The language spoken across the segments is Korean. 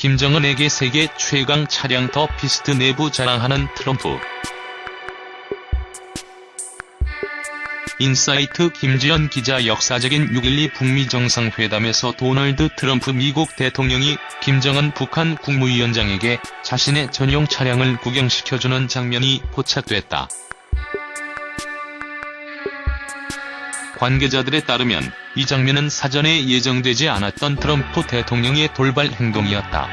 김정은에게 세계 최강 차량 더 피스트 내부 자랑하는 트럼프. 인사이트 김지연 기자 역사적인 6.12 북미 정상회담에서 도널드 트럼프 미국 대통령이 김정은 북한 국무위원장에게 자신의 전용 차량을 구경시켜주는 장면이 포착됐다. 관계자들에 따르면 이 장면은 사전에 예정되지 않았던 트럼프 대통령의 돌발 행동이었다.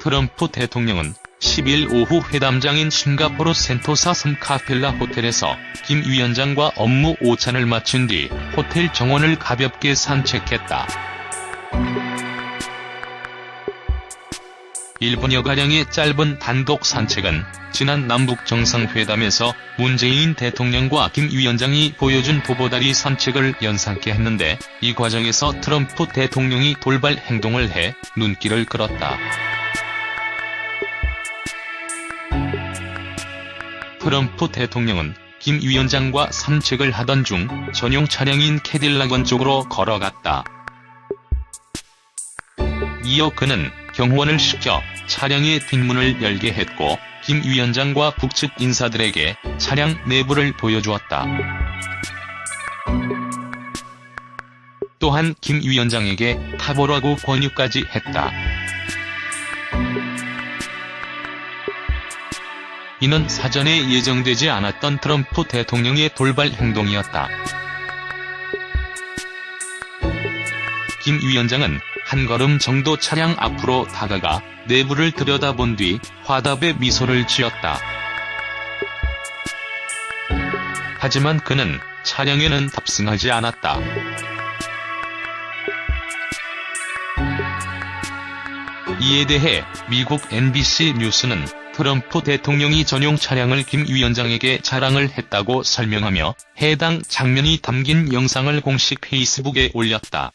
트럼프 대통령은 10일 오후 회담장인 싱가포르 센토사 섬 카펠라 호텔에서 김 위원장과 업무 오찬을 마친 뒤 호텔 정원을 가볍게 산책했다. 1분여가량의 짧은 단독 산책은 지난 남북 정상회담에서 문재인 대통령과 김 위원장이 보여준 도보다리 산책을 연상케 했는데 이 과정에서 트럼프 대통령이 돌발 행동을 해 눈길을 끌었다. 트럼프 대통령은 김 위원장과 산책을 하던 중 전용 차량인 캐딜락 원 쪽으로 걸어갔다. 이어 그는 경호원을 시켜 차량의 뒷문을 열게 했고 김 위원장과 북측 인사들에게 차량 내부를 보여주었다. 또한 김 위원장에게 타보라고 권유까지 했다. 이는 사전에 예정되지 않았던 트럼프 대통령의 돌발 행동이었다. 김 위원장은 한 걸음 정도 차량 앞으로 다가가 내부를 들여다본 뒤 화답의 미소를 지었다. 하지만 그는 차량에는 탑승하지 않았다. 이에 대해 미국 NBC 뉴스는 트럼프 대통령이 전용 차량을 김 위원장에게 자랑을 했다고 설명하며 해당 장면이 담긴 영상을 공식 페이스북에 올렸다.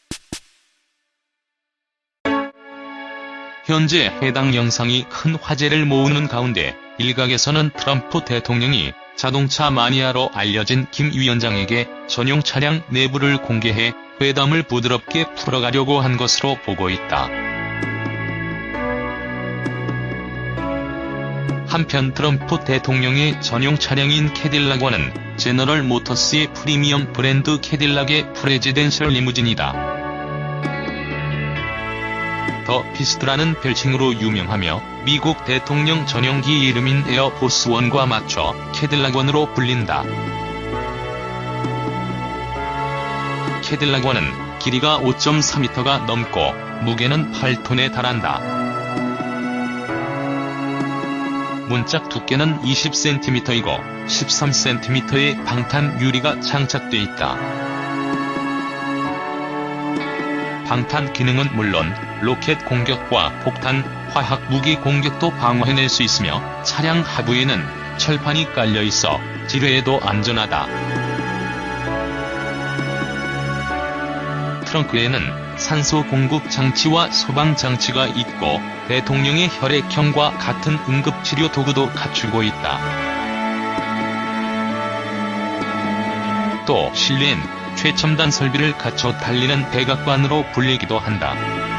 현재 해당 영상이 큰 화제를 모으는 가운데 일각에서는 트럼프 대통령이 자동차 마니아로 알려진 김 위원장에게 전용 차량 내부를 공개해 회담을 부드럽게 풀어가려고 한 것으로 보고 있다. 한편 트럼프 대통령의 전용 차량인 캐딜락원은 제너럴 모터스의 프리미엄 브랜드 캐딜락의 프레지덴셜 리무진이다. 더 피스트라는 별칭으로 유명하며 미국 대통령 전용기 이름인 에어포스원과 맞춰 캐딜락원으로 불린다. 캐딜락원은 길이가 5.4m가 넘고 무게는 8톤에 달한다. 문짝 두께는 20cm이고 13cm의 방탄 유리가 장착돼 있다. 방탄 기능은 물론 로켓 공격과 폭탄, 화학 무기 공격도 방어해낼 수 있으며 차량 하부에는 철판이 깔려 있어 지뢰에도 안전하다. 트렁크에는 산소 공급 장치와 소방 장치가 있고 대통령의 혈액형과 같은 응급치료 도구도 갖추고 있다. 또 실내엔 최첨단 설비를 갖춰 달리는 백악관으로 불리기도 한다.